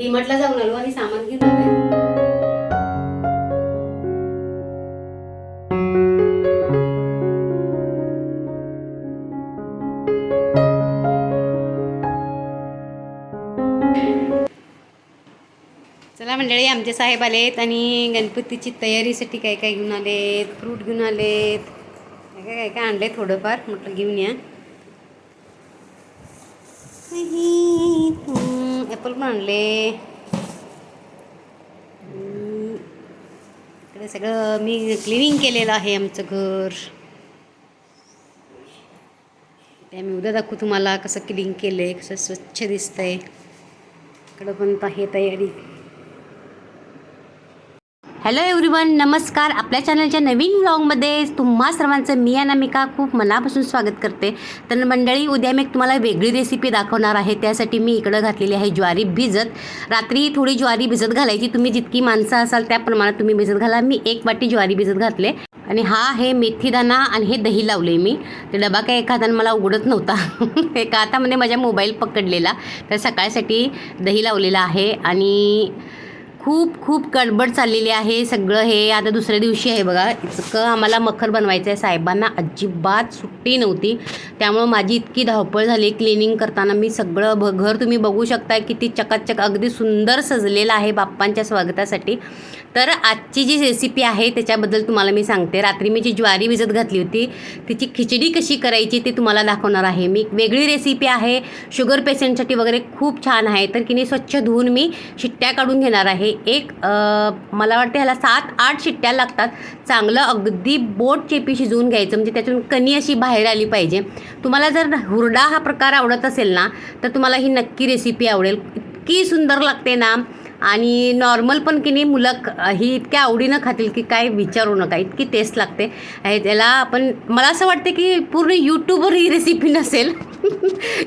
डीमार्टला जाऊन आलो आणि सामान घेऊन आलोय. चला मंडळी आमचे साहेब आलेत आणि गणपतीची तयारीसाठी काय काय घेऊन आलेत फ्रूट घेऊन आलेत. काय काय काय काय आणले थोडंफार म्हटलं घेऊन या. ॲपल पण आणले इकडे सगळं मी क्लिनिंग केलेलं आहे आमचं घर. ते मी उद्या दाखवू तुम्हाला कसं क्लिनिंग केलं आहे कसं स्वच्छ दिसतंय. इकडं पण आहे तयारी. हॅलो एव्हरीवन नमस्कार. आपल्या चॅनलच्या नवीन व्लॉगमध्ये तुम्हा सर्वांचं मी अनामिका खूप मनापासून स्वागत करते. तर मंडळी उद्या मी एक तुम्हाला वेगळी रेसिपी दाखवणार आहे. त्यासाठी मी इकडं घातलेली आहे ज्वारी भिजत. रात्री थोडी ज्वारी भिजत घालायची. तुम्ही जितकी माणसं असाल त्या प्रमाणात तुम्ही भिजत घाला. मी एक वाटी ज्वारी भिजत घातले. आणि हा आहे मेथीदाना आणि हे दही लावले मी. ते डबा काय एका हाताने मला उघडत नव्हता. एका हातामध्ये माझ्या मोबाईल पकडलेला. तर सकाळसाठी दही लावलेला आहे. आणि खूप खूप गडबड चाललेली आहे सगळं हे. आता दुसऱ्या दिवशी आहे बघा इतकं आम्हाला मखर बनवायचं आहे साहेबांना अजिबात सुट्टी नव्हती. त्यामुळं माझी इतकी धावपळ झाली. क्लिनिंग करताना मी सगळं भ घर तुम्ही बघू शकता किती चकाचक अगदी सुंदर सजलेलं आहे बाप्पांच्या स्वागतासाठी. तर आजची जी रेसिपी आहे त्याच्याबद्दल तुम्हाला मी सांगते. रात्री मी जी ज्वारी भिजत घातली होती तिची खिचडी कशी करायची ते तुम्हाला दाखवणार आहे. मी वेगळी रेसिपी आहे. शुगर पेशंटसाठी वगैरे खूप छान आहे. तर की नाही स्वच्छ धुवून मी शिट्ट्या काढून घेणार आहे. एक मला वाटते ह्याला सात आठ शिट्ट्या लागतात. चांगलं अगदी बोट चेपी शिजवून घ्यायचं म्हणजे त्यातून कणी अशी बाहेर आली पाहिजे. तुम्हाला जर हुरडा हा प्रकार आवडत असेल ना तर तुम्हाला ही नक्की रेसिपी आवडेल. इतकी सुंदर लागते ना. आणि नॉर्मल पण की नाही मुलं ही इतक्या आवडीनं खातील की काय विचारू नका इतकी टेस्ट लागते. आहे त्याला आपण मला असं वाटते की पूर्ण यूट्यूबवर ही रेसिपी नसेल.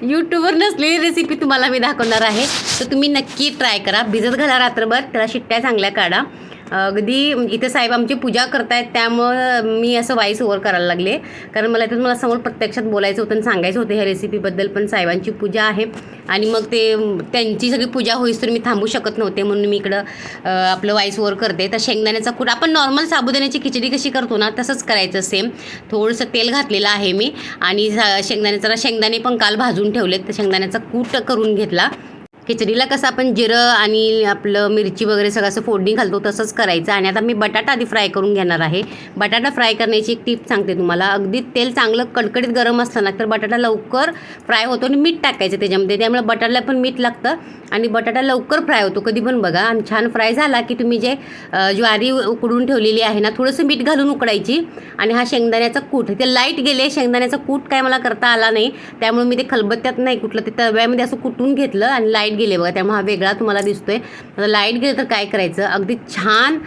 यूट्यूबवर नसलेली रेसिपी तुम्हाला मी दाखवणार आहे. तर तुम्ही नक्की ट्राय करा. भिजत घाला रात्रभर त्याला शिट्ट्या चांगल्या काढा. अगदी इथे साहेब आमची पूजा करतायत त्यामुळं मी असं वाईस ओवर करायला लागले. कारण मला इथं मला समोर प्रत्यक्षात बोलायचं होतं आणि सांगायचं होतं ह्या रेसिपीबद्दल पण साहेबांची पूजा आहे. आणि मग ते त्यांची सगळी पूजा होईस तर मी थांबू शकत नव्हते म्हणून मी इकडं आपलं वाईस ओवर करते. तर शेंगदाण्याचा कूट आपण नॉर्मल साबुदाण्याची खिचडी कशी करतो ना तसंच करायचं सेम थोडंसं तेल घातलेलं आहे मी. आणि शेंगदाण्याचा शेंगदाणे पण काल भाजून ठेवलेत तर शेंगदाण्याचा कूट करून घेतला. खिचडीला कसं आपण जिरं आणि आपलं मिरची वगैरे सगळं असं फोडणी घालतो तसंच करायचं. आणि आता मी बटाटा आधी फ्राय करून घेणार आहे. बटाटा फ्राय करण्याची एक टिप सांगते तुम्हाला. अगदी तेल चांगलं कडकडीत गरम असताना ना तर बटाटा लवकर फ्राय होतो आणि मीठ टाकायचं त्याच्यामध्ये. त्यामुळे बटाट्याला पण मीठ लागतं आणि बटाटा लवकर फ्राय होतो. कधी पण बघा आणि छान फ्राय झाला की तुम्ही जे ज्वारी उकडून ठेवलेली आहे ना थोडंसं मीठ घालून उकडायची. आणि हा शेंगदाण्याचा कूट ते लाइट गेले शेंगदाण्याचा कूट काय मला करता आला नाही. त्यामुळे मी ते खलबत्त्यात नाही कुठलं ते तव्यामध्ये असं कुटून घेतलं आणि लाइट गेले बघा त्यामुळे हा वेगळा तुम्हाला दिसतोय. आता लाइट गेलं तर काय करायचं? अगदी छान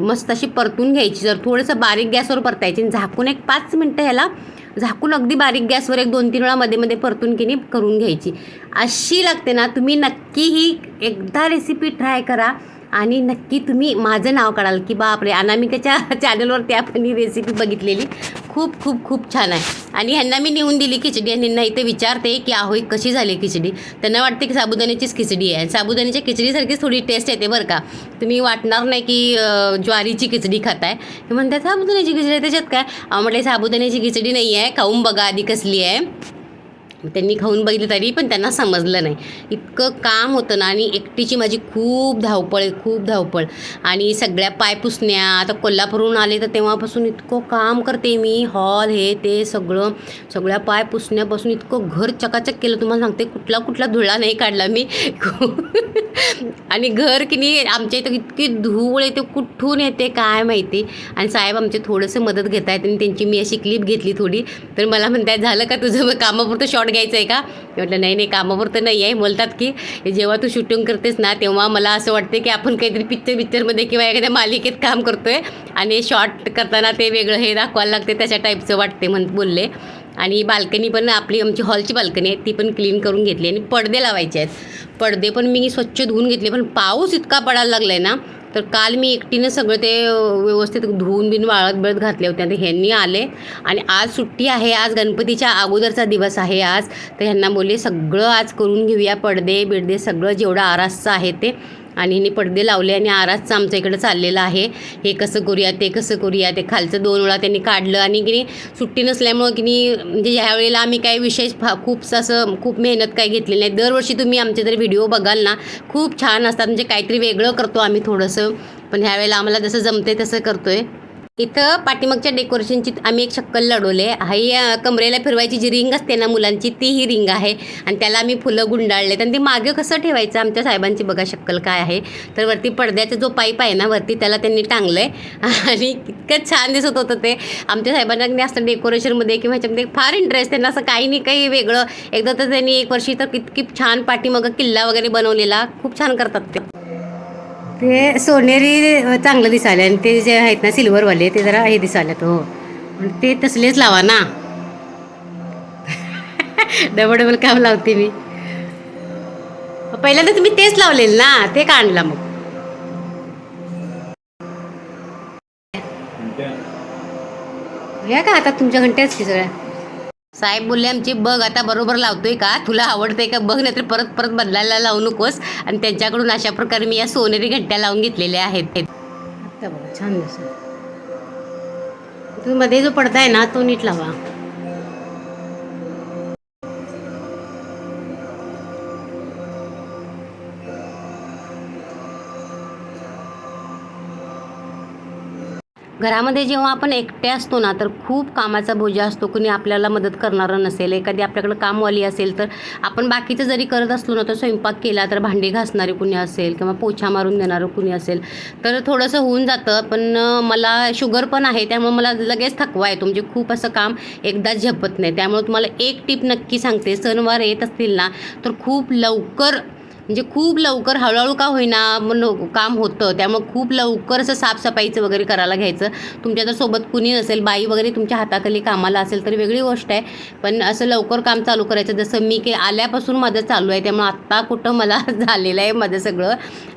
मस्त अशी परतून घ्यायची. जर थोडंसं बारीक गॅसवर परतायची आणि झाकून एक पाच मिनटं ह्याला झाकून अगदी बारीक गॅसवर एक दोन तीन वेळा मध्ये मध्ये परतून की नाही करून घ्यायची. अशी लागते ना तुम्ही नक्की ही एकदा रेसिपी ट्राय करा. आणि नक्की तुम्ही माझं नाव काढाल की बापरे अनामिकाच्या चॅनलवरती आपण ही रेसिपी बघितलेली. खूप खूप खूप छान आहे. आणि ह्यांना मी नेऊन दिली खिचडी आणि ह्यांना इथे विचारते की आहो कशी झाली खिचडी? त्यांना वाटते की साबुदाण्याचीच खिचडी आहे. साबुदाण्याच्या खिचडीसारखीच थोडी टेस्ट येते बरं का. तुम्ही वाटणार नाही की ज्वारीची खिचडी खाताय. हे म्हणतात साबुदाण्याची खिचडी त्याच्यात काय? म्हटलं साबुदाण्याची खिचडी नाही आहे खाऊन बघा आधी कसली आहे. त्यांनी खाऊन बघितलं तरी पण त्यांना समजलं नाही. इतकं काम होतं ना आणि एकटीची माझी खूप धावपळ आहे खूप धावपळ. आणि सगळ्या पाय पुसण्या आता कोल्हापूरहून आले तर तेव्हापासून इतकं काम करते मी हॉल हे ते सगळं. सगळ्या पाय पुसण्यापासून इतकं घर चकाचक केलं तुम्हाला सांगते कुठला कुठला धुळा नाही काढला मी. आणि घर की नाही आमच्या इथं इतकी धूळ येते कुठून येते काय माहिती. आणि साहेब आमचे थोडंसं मदत घेत आहेत आणि त्यांची मी अशी क्लिप घेतली थोडी. तर मला म्हणतात झालं का तुझं? कामापुरतं शॉर्ट घ्यायचं आहे का म्हटलं नाही नाही कामापुरतं नाही आहे. बोलतात की जेव्हा तू शूटिंग करतेस ना तेव्हा मला असं वाटते की आपण काहीतरी पिक्चर पिक्चरमध्ये किंवा एखाद्या मालिकेत काम करतो आहे आणि शॉर्ट करताना ते वेगळं हे दाखवायला लागते तशा टाईपचं वाटते म्हण बोलले. आणि बाल्कनी पण आपली आमची हॉलची बाल्कनी आहे ती पण क्लीन करून घेतली आणि पडदे लावायचे आहेत. पडदे पण मी स्वच्छ धुवून घेतले पण पाऊस इतका पडायला लागला आहे ना तर काल मी एकटीनं सगळं ते व्यवस्थित धुवून बिन वाळत बळत घातले होते. आणि ह्यांनी आले आणि आज सुट्टी आहे. आज गणपतीच्या अगोदरचा दिवस आहे आज. तर ह्यांना बोलले सगळं आज करून घेऊया. पडदे बिडदे सगळं जेवढं आरासचं आहे ते. आणि हिने पडदे लावले आणि आरासचं आमच्या इकडं चाललेलं आहे. हे कसं करूया ते कसं करूया ते खालचं दोन वेळा त्यांनी काढलं आणि की नाही सुट्टी नसल्यामुळं की नाही म्हणजे ह्यावेळेला आम्ही काही विशेष फा खूप असं खूप मेहनत काही घेतलेली नाही. दरवर्षी तुम्ही आमचे जर व्हिडिओ बघाल ना खूप छान असतात. म्हणजे काहीतरी वेगळं करतो आम्ही थोडंसं. पण ह्यावेळेला आम्हाला जसं जमते तसं करतो आहे इथं पाठीमागच्या डेकोरेशनची आम्ही एक शक्कल लढवले ही कमरेला फिरवायची जी रिंग असते ना मुलांची ती ही रिंग आहे. आणि त्याला आम्ही फुलं गुंडाळलेत. आणि ते मागे कसं ठेवायचं आमच्या साहेबांची बघा शक्कल काय आहे. तर वरती पडद्याचा जो पाईप आहे ना वरती त्याला त्यांनी टांगलं आहे आणि इतकं छान दिसत होतं ते. आमच्या साहेबांना असं डेकोरेशनमध्ये किंवा ह्याच्यामध्ये फार इंटरेस्ट त्यांना असं काही नाही काही वेगळं. एकदा तर त्यांनी एक वर्षी तर इतकी छान पाठीमागं किल्ला वगैरे बनवलेला. खूप छान करतात ते. ते सोनेरी चांगलं दिसायला आणि ते जे आहेत ना सिल्वरवाले ते जरा हे दिसायला हो. पण ते तसलेच लावा ना. डबल डबल काम लावते मी. पहिल्यांदा तुम्ही तेच लावलेलं ना ते का आणला मग या का आता तुमच्या घंट्याच की सगळ्या? साहेब बोलले आमची बघ आता बरोबर लावतोय का? तुला आवडतंय का? बघ नाहीतर परत परत बदलायला लावू नकोस. आणि त्यांच्याकडून अशा प्रकारे मी या सोनेरी घंट्या लावून घेतलेल्या आहेत. आता बघा छान दिसत. मध्ये जो पडदा आहे ना तो नीट लावा. घरामध्ये जेव्हा आपण एकटे असतो ना तर खूप कामाचा बोजा असतो. कुणी आपल्याला मदत करणारं नसेल एखादी आपल्याकडं कामवाली असेल तर आपण बाकीचं जरी करत असलो ना तर स्वयंपाक केला तर भांडी घासणारे कुणी असेल किंवा पोछा मारून देणारं कुणी असेल तर थोडंसं होऊन जातं. पण मला शुगर पण आहे त्यामुळे मला लगेच थकवा येतो. म्हणजे खूप असं काम एकदाच झेपत नाही. त्यामुळे तुम्हाला एक टीप नक्की सांगते. सणवार येत असतील ना तर खूप लवकर म्हणजे खूप लवकर हळूहळू का होईना मग काम होतं. त्यामुळे खूप लवकर असं साफसफाईचं वगैरे करायला घ्यायचं. तुमच्या जर सोबत कुणी नसेल बाई वगैरे तुमच्या हाताखाली कामाला असेल तर वेगळी गोष्ट आहे. पण असं लवकर काम चालू करायचं. जसं मी काही आल्यापासून माझं चालू आहे त्यामुळे आत्ता कुठं मला झालेलं आहे माझं सगळं.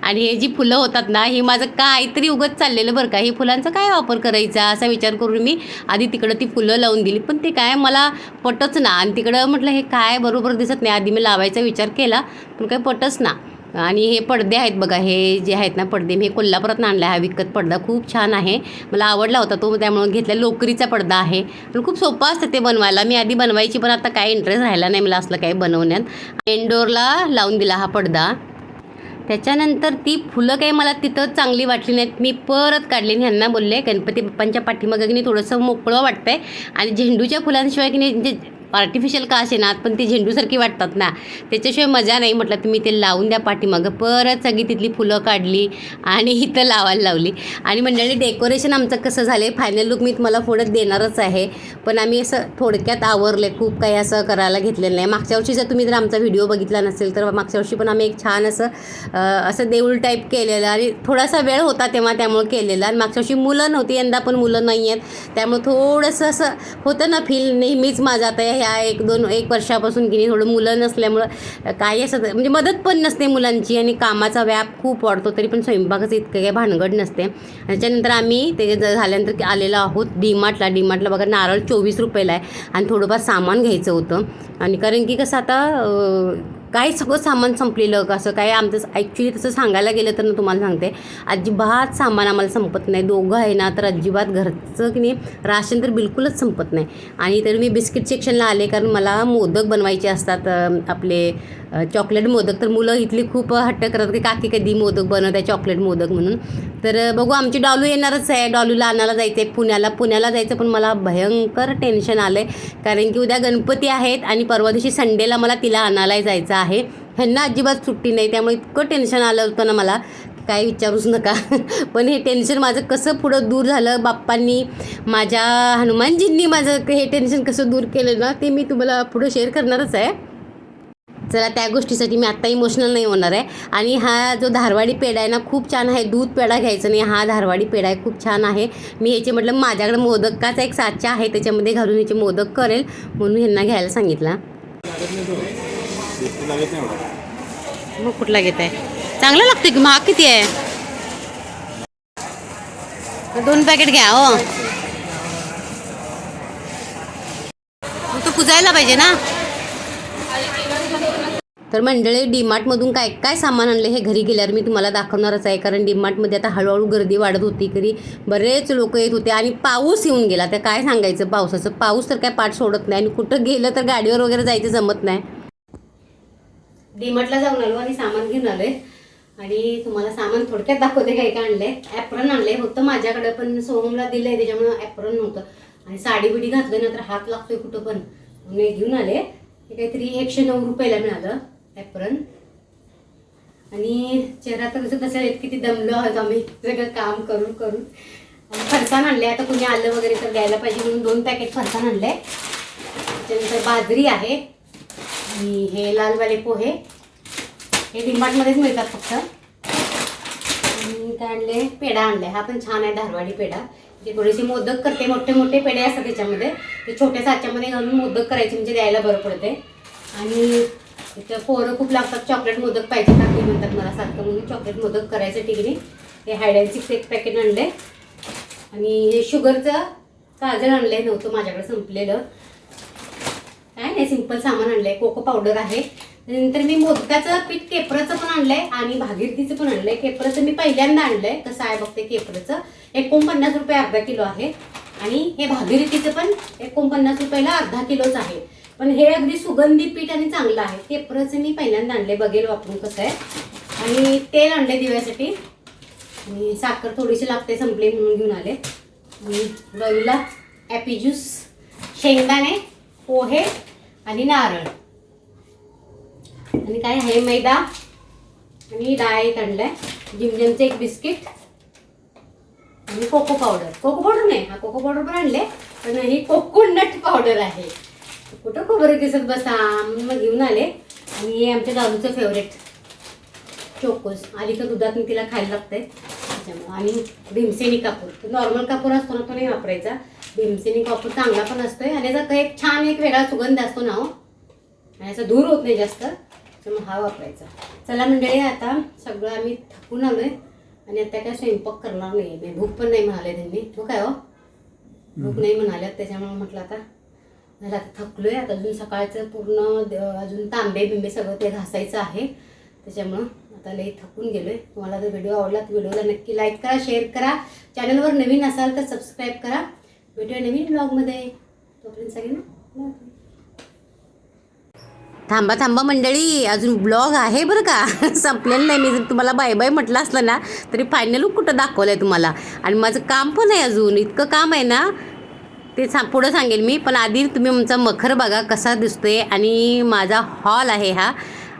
आणि हे जी फुलं होतात ना ही माझं काहीतरी उगत चाललेलं बरं का. ही फुलांचा काय वापर करायचा असा विचार करून मी आधी तिकडं ती फुलं लावून दिली. पण ते काय मला पटच ना. आणि तिकडं म्हटलं हे काय बरोबर दिसत नाही. आधी मी लावायचा विचार केला पण काय पटच ना. आणि हे पडदे आहेत बघा हे जे आहेत ना पडदे मी हे कोल्हापुरात आणला हा विकत पडदा खूप छान आहे. मला आवडला होता तो त्यामुळे घेतला. लोकरीचा पडदा आहे. पण खूप सोपा असतं ते बनवायला. मी आधी बनवायची पण आता काय इंटरेस्ट राहिला नाही मला असलं काही बनवण्यात. इंडोरला लावून दिला हा पडदा. त्याच्यानंतर ती फुलं काही मला तिथं चांगली वाटली नाहीत. मी परत काढली आणि ह्यांना बोलले गणपती बाप्पांच्या पाठीमागं की नाही थोडंसं मोकळं वाटतंय. आणि झेंडूच्या फुलांशिवाय की नाही म्हणजे आर्टिफिशियल का असे ना पण ती झेंडूसारखी वाटतात ना. त्याच्याशिवाय मजा नाही म्हटलं तुम्ही ते लावून द्या पाठीमागं. परत सगळी तिथली फुलं काढली आणि इथं लावायला लावली. आणि मंडळी डेकोरेशन आमचं कसं झालं आहे फायनल लुक मी तुम्हाला पुढं देणारच आहे. पण आम्ही असं थोडक्यात आवरले खूप काही असं करायला घेतलेलं नाही. मागच्या वर्षी जर तुम्ही जर आमचा व्हिडिओ बघितला नसेल तर मागच्या वर्षी पण आम्ही एक छान असं असं देऊळ टाईप केलेलं आणि थोडासा वेळ होता तेव्हा त्यामुळे केलेलं. आणि मागच्या वर्षी मुलं नव्हती यंदा पण मुलं नाही आहेत त्यामुळे थोडंसं असं होतं ना फील नेहमीच माझं आता ह्या एक दोन एक वर्षापासून की नाही थोडं मुलं नसल्यामुळं काही असं म्हणजे मदत पण नसते मुलांची आणि कामाचा व्याप खूप वाढतो तरी पण स्वयंपाकाचं इतकं काही भानगड नसते. त्याच्यानंतर आम्ही ते ज- झाल्यानंतर आलेलो आहोत डीमार्टला. डीमार्टला बघा नारळ चोवीस रुपयाला आहे आणि थोडंफार सामान घ्यायचं होतं. आणि कारण की कसं आता काय सगळं सामान संपलेलं कसं काय आमचं ॲक्च्युली तसं सांगायला गेलं तर ना तुम्हाला सांगते. अजिबात सामान आम्हाला संपत नाही. दोघं आहे ना तर अजिबात घरचं की नाही राशन तर बिलकुलच संपत नाही. आणि तर मी बिस्किट सेक्शनला आले कारण मला मोदक बनवायचे असतात आपले चॉकलेट मोदक. तर मुलं इथली खूप हट्ट करतात की काकी कधी मोदक बनवत आहे चॉकलेट मोदक? म्हणून. तर बघू आमची डॉलू येणारच आहे. डॉलूला आणायला जायचं आहे पुण्याला. पुण्याला जायचं पण मला भयंकर टेन्शन आलं आहे कारण की उद्या गणपती आहेत आणि परवा दिवशी संडेला मला तिला आणायला जायचं आहे. ह्यांना अजिबात सुट्टी नाही. त्यामुळे इतकं टेन्शन आलं होतं ना मला काय विचारूच नका. पण हे टेन्शन माझं कसं पुढं दूर झालं बाप्पांनी माझ्या हनुमानजींनी माझं हे टेन्शन कसं दूर केलं ना ते मी तुम्हाला पुढं शेअर करणारच आहे. चला त्या गोष्टीसाठी मी आत्ता इमोशनल नाही होणार आहे. आणि हा जो धारवाडी पेढा आहे ना खूप छान आहे. दूध पेढा घ्यायचा नाही. हा धारवाडी पेढा आहे. खूप छान आहे. मी ह्याचे म्हटलं माझ्याकडे मोदकाचा एक साचा आहे. त्याच्यामध्ये घालून ह्याचे मोदक करेल म्हणून ह्यांना घ्यायला सांगितलं. मग कुठला घेत आहे? चांगला लागतो की महाग किती आहे? दोन पॅकेट घ्या हो. तो पुजायला पाहिजे ना. तर मंडळी डीमार्टमधून काय काय सामान आणले हे घरी गेल्यावर मी तुम्हाला दाखवणारच आहे. कारण डीमार्टमध्ये आता हळूहळू गर्दी वाढत होती तरी बरेच लोक येत होते आणि पाऊस येऊन गेला. तर काय सांगायचं? पावसाचं पाऊस तर काय पाठ सोडत नाही आणि कुठं गेलं तर गाडीवर वगैरे जायचं जमत नाही. डीमार्टला जाऊन आलो आणि सामान घेऊन आलोय. आणि तुम्हाला सामान थोडक्यात दाखवते काय काय आणलंय. ॲप्रन आणलंय होतं माझ्याकडे पण सोहमला दिलंय त्याच्यामुळे ॲप्रन नव्हतं. आणि साडी बिडी घातलं ना तर हात लागतोय कुठं पण. म्हणून घेऊन आले. हे काहीतरी एकशे नऊ रुपयाला मिळालं ॲप्रन आणि चेहरा तर कसं तसं येत किती दमलो आहोत आम्ही. सगळं काम करून करून. आणि फरसाण आणले आता कुणी आलं वगैरे तर द्यायला पाहिजे म्हणून दोन पॅकेट फरसाण आहे त्याच्यानंतर बाजरी आहे. आणि हे लालवाले पोहे हे डिमार्टमध्येच मिळतात फक्त. आणि काय आणले पेढा आणले. हा पण छान आहे धारवाडी पेढा. जे थोडेसे मोदक करते मोठे मोठे पेढे असतात त्याच्यामध्ये. ते छोट्या साच्यामध्ये घालून मोदक करायचे म्हणजे द्यायला बरं पडते. आणि इथं पोरं खूप लागतात चॉकलेट मोदक पाहिजे टाकली म्हणतात मला सारखं. म्हणून चॉकलेट मोदक करायचं ठिकाणी हे हायड अँड सिक्स एक पॅकेट आणले. आणि हे शुगरचं काजळ आणलं. नव्हतं माझ्याकडे संपलेलं. काय नाही सिंपल सामान आणलंय कोको पावडर आहे. नंतर मी मोदकाचं पीठ केपराचं पण आणलंय आणि भागीरथीचं पण आणलंय. केपराचं मी पहिल्यांदा आणलंय कसं आहे बघते केपराचं. एकोणपन्नास रुपये अर्धा किलो आहे. आणि हे भागीरथीचं पण एकोणपन्नास रुपयाला अर्धा किलोच आहे. पण हे अगदी सुगंधी पीठ आणि चांगलं आहे. केपराचं मी पहिल्यांदा आणले बघेल वापरून कसं आहे. आणि तेल आणले दिव्यासाठी. आणि साखर थोडीशी लागते संपली म्हणून घेऊन आले. आणि रवीला ॲपी ज्यूस शेंगदाणे पोहे आणि नारळ. आणि काय आहे मैदा? आणि डाळ एक आणलाय. जिमजमचं एक बिस्किट. आणि कोको पावडर. कोको पावडर नाही हा कोको पावडर पण आणले पण ही कोकोनट पावडर आहे. कुठं खोबरं दिसत बसा? मग घेऊन आले. आणि हे आमच्या दादूचं फेवरेट चोकोस. आली का दुधात मी तिला खायला लागतंय. त्याच्यामुळं आणि भीमसेनी कापूर. नॉर्मल कापूर असतो ना तो नाही वापरायचा. भीमसेनी कापूर चांगला पण असतोय आणि याचा एक छान एक वेगळा सुगंध असतो ना हो. आणि याचा धूर होत नाही जास्त त्यामुळे हा वापरायचा. चला मंडळी आता सगळं आम्ही थकून आलोय आणि आता काय स्वयंपाक करणार नाही. मी भूक पण नाही म्हणाले त्यांनी. तू काय हो? भूक नाही म्हणाल्यात त्याच्यामुळे म्हटलं आता झालं आता थकलोय. आता अजून सकाळचं पूर्ण अजून तांबे बिंबे सगळं ते घासायचं आहे. त्याच्यामुळं आता लई थकून गेलोय. तुम्हाला जर व्हिडिओ आवडला तर व्हिडिओला नक्की लाईक करा शेअर करा. चॅनलवर नवीन असाल तर सबस्क्राईब करा. भेटूया नवीन ब्लॉगमध्ये तोपर्यंत सगळ्यांना थांबा थांबा मंडळी अजून ब्लॉग आहे बरं का? संपलेलं नाही. मी जर तुम्हाला बाय बाय म्हटलं असलं ना तरी फायनल कुठं दाखवलं आहे तुम्हाला? आणि माझं काम पण आहे अजून. इतकं काम आहे ना ते सा पुढं सांगेल मी. पण आधी तुम्ही आमचा मखर बघा कसा दिसतोय. आणि माझा हॉल आहे हा.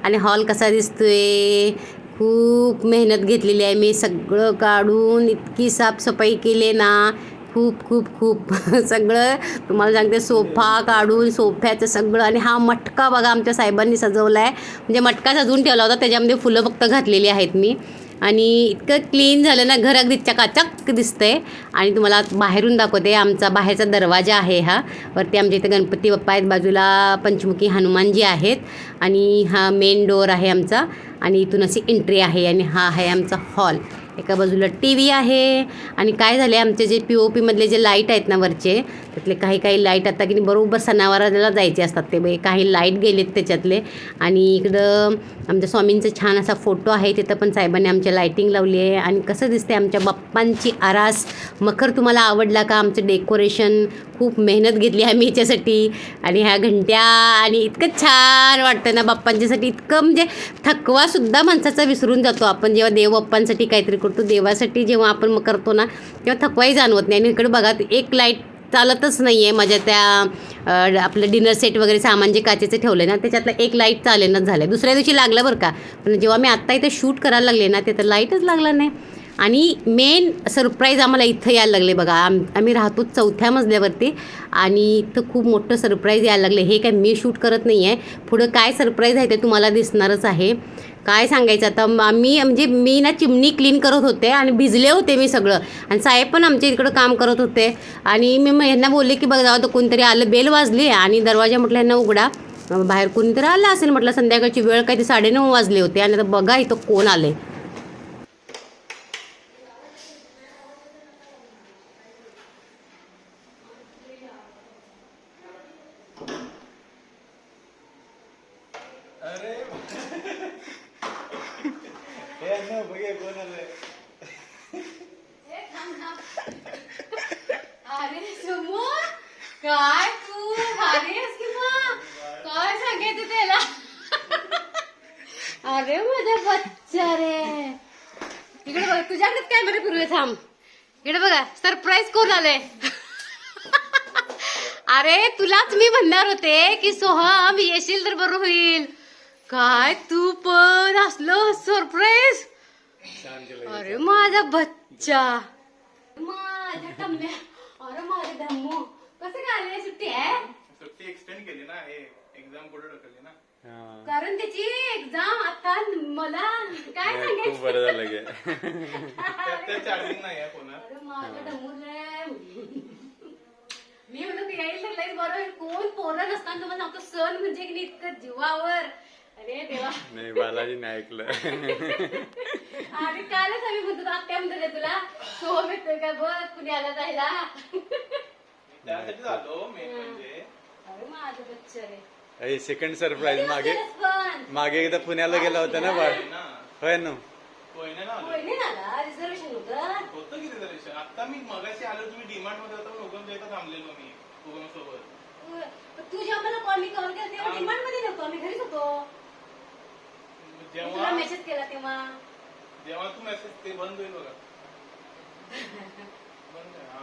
आणि हॉल कसा दिसतोय? खूप मेहनत घेतलेली आहे मी. सगळं काढून इतकी साफसफाई केली ना. खूप खूप खूप. सगळं तुम्हाला सांगते सोफा काढून सोफ्याचं सगळं आणि हा मटका बघा आमच्या साहेबांनी सजवला आहे म्हणजे मटका सजवून ठेवला होता त्याच्यामध्ये फुलं फक्त घातलेली आहेत मी. आणि इतकं क्लीन झालं ना घर अगदी चकाचक दिसतंय. आणि तुम्हाला बाहेरून दाखवते आमचा बाहेरचा दरवाजा आहे हा. वरती आमच्या इथं गणपती बाप्पा आहेत बाजूला पंचमुखी हनुमानजी आहेत. आणि हा मेन डोअर आहे आमचा. आणि इथून अशी एंट्री आहे आणि हा आहे आमचा हॉल एका बाजूला टी व्ही आहे आणि काय झाले आमचे जे पी ओ पीमधले जे लाइट आहेत ना वरचे त्यातले काही काही लाइट आता की नाही बरोबर सणावाराला जायचे असतात ते. बे- काही लाइट गेलेत त्याच्यातले. आणि इकडं आमच्या स्वामींचा छान असा फोटो आहे तिथं पण साहेबांनी आमच्या लायटिंग लावली आहे. आणि कसं दिसते आमच्या बाप्पांची आरास. मखर तुम्हाला आवडला का? आमचं डेकोरेशन खूप मेहनत घेतली आहे आम्ही याच्यासाठी. आणि ह्या घंट्या आणि इतकं छान वाटतं ना बाप्पांच्यासाठी. इतकं म्हणजे थकवासुद्धा माणसाचा विसरून जातो आपण. जेव्हा देवबाप्पांसाठी काहीतरी करतो. देवासाठी जेव्हा आपण मग करतो ना तेव्हा थकवाही जाणवत नाही. आणि इकडे बघा एक लाइट चालतच नाही आहे माझ्या त्या आपलं डिनर सेट वगैरे सामान जे काचेचं ठेवलं आहे ना त्याच्यातलं एक लाइट चालेलच झालं आहे दुसऱ्या दिवशी लागलं बरं का. पण जेव्हा मी आत्ता इथे शूट करायला लागले ना तिथं लाईटच लागला नाही. आणि मेन सरप्राईज आम्हाला इथं यायला लागले बघा. आम आम्ही राहतो चौथ्या मजल्यावरती. आणि इथं खूप मोठं सरप्राईज यायला लागले. हे काय मी शूट करत नाही आहे पुढं काय सरप्राईज आहे ते तुम्हाला दिसणारच आहे. काय सांगायचं आता? आम्ही म्हणजे मी ना चिमणी क्लीन करत होते आणि भिजले होते मी सगळं. आणि साहेब पण आमच्या इकडं काम करत होते. आणि मी मग यांना बोलले की बघ जाऊ तर कोणतरी आलं बेल वाजली आणि दरवाजा म्हटलं यांना उघडा. बाहेर कोणीतरी आलं असेल म्हटलं संध्याकाळची वेळ काही ते साडेनऊ वाजले होते. आणि आता बघा इथं कोण आले ना बघे कोण आलंय अरे समू काय तू? भारी आहेस की मग काय सांगायचं त्याला? अरे माझा बच्चा रे. इकडे बघ तुझ्याकडेच काय मध्ये पूर्वी थांब. इकडे बघा सरप्राईज कोण आलंय. अरे तुलाच मी म्हणणार होते की सोहम येशील तर बरं होईल. काय तू पण असलो सरप्राईज अरे माझा बच्चा. माझ्या अरे माझे धम्मू. कसं काय सुट्टी आहे? सुट्टी एक्सटेंड केली ना हे एक्झाम पुढे ढकलली ना. हा. कारण त्याची एक्झाम आता मला काय सांगायचं? खूप बरं झालं गे. त्यात ते चार्जिंग नाही आहे फोनात अरे रे. मी म्हणलं की येईल तर लई बरं होईल. कोण पोरं नसताना तुम्हाला सांगतो सण म्हणजे की नाही इतकं जीवावर. अरे देवा. नाही बालाजी नाही ऐकलं. अरे कालच आम्ही म्हणतो आत्या म्हणतो रे तुला सोहम येतोय का बघ पुण्याला जायला? त्यासाठी झालो मेन म्हणजे. अरे माझं बच्चा रे अरे सेकंड सरप्राईज मागे मागे एकदा पुण्याला गेला होता ना बाळ. ना होय ना. ना आलो. होय ना रिझर्वेशन होतं. होतं की रिझर्वेशन आता मी मगाशी आलो तुम्ही डिमांडमध्ये होता पण उगम इथं थांबलेलो मी उगम सोबत तू जेव्हा मला कॉल मी कॉल केला तेव्हा डिमांडमध्ये नव्हतो आम्ही घरीच होतो. मी तुला जेव्हा मेसेज केला तेव्हा. जेव्हा तू मेसेज ते बंद होईल बघा. बंद आहे, हा